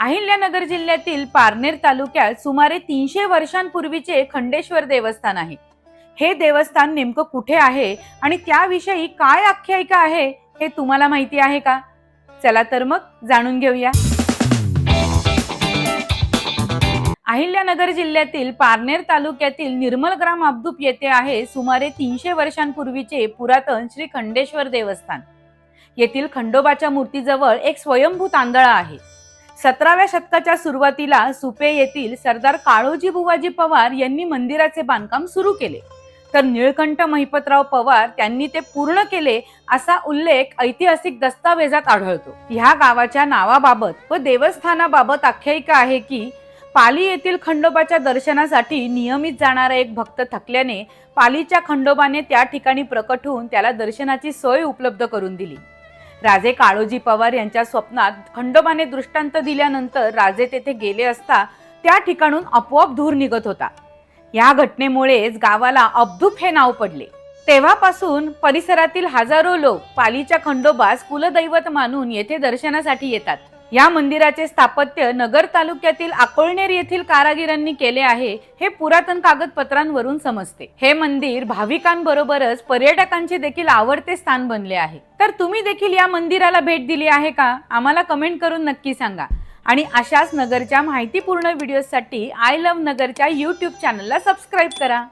अहिल्यानगर जिल्ह्यातील पारनेर तालुक्यात सुमारे तीनशे वर्षांपूर्वीचे खंडेश्वर देवस्थान आहे. हे देवस्थान नेमकं कुठे आहे आणि त्याविषयी काय आख्यायिका आहे हे तुम्हाला माहिती आहे का? चला तर मग जाणून घेऊया. अहिल्यानगर जिल्ह्यातील पारनेर तालुक्यातील निर्मलग्राम अब्दूप येथे आहे सुमारे तीनशे वर्षांपूर्वीचे पुरातन श्री खंडेश्वर देवस्थान. येथील खंडोबाच्या मूर्तीजवळ एक स्वयंभू तांदळा आहे. सतराव्या शतकाच्या सुरुवातीला सुपे येथील सरदार काळोजी बुवाजी पवार यांनी मंदिराचे बांधकाम सुरू केले. तर निळकंठ महिपतराव पवार त्यांनी ते पूर्ण केले असा उल्लेख ऐतिहासिक दस्तावेजात आढळतो. ह्या गावाच्या नावाबाबत व देवस्थानाबाबत आख्यायिका आहे की पाली येथील खंडोबाच्या दर्शनासाठी नियमित जाणारा एक भक्त थकल्याने पालीच्या खंडोबाने त्या ठिकाणी प्रकट होऊन त्याला दर्शनाची सोय उपलब्ध करून दिली. राजे काळोजी पवार यांच्या स्वप्नात खंडोबाने दृष्टांत दिल्यानंतर राजे तेथे गेले असता त्या ठिकाणून आपोआप धूर निघत होता. या घटनेमुळेच गावाला अब्दूप हे नाव पडले. तेव्हापासून परिसरातील हजारो लोक पालीच्या खंडोबास कुलदैवत मानून येथे दर्शनासाठी येतात. या मंदिराचे स्थापत्य नगर तालुक्यातील अकोळनेर येथील कारागिरांनी केले आहे हे पुरातन कागदपत्रांवरून समजते. हे मंदिर भाविकांबरोबरच पर्यटकांचे देखील आवडते स्थान बनले आहे. तर तुम्ही देखील या मंदिराला भेट दिली आहे का? आम्हाला कमेंट करून नक्की सांगा. आणि अशाच नगरच्या माहितीपूर्ण व्हिडिओसाठी आय लव्ह नगरच्या यूट्यूब चॅनलला सबस्क्राईब करा.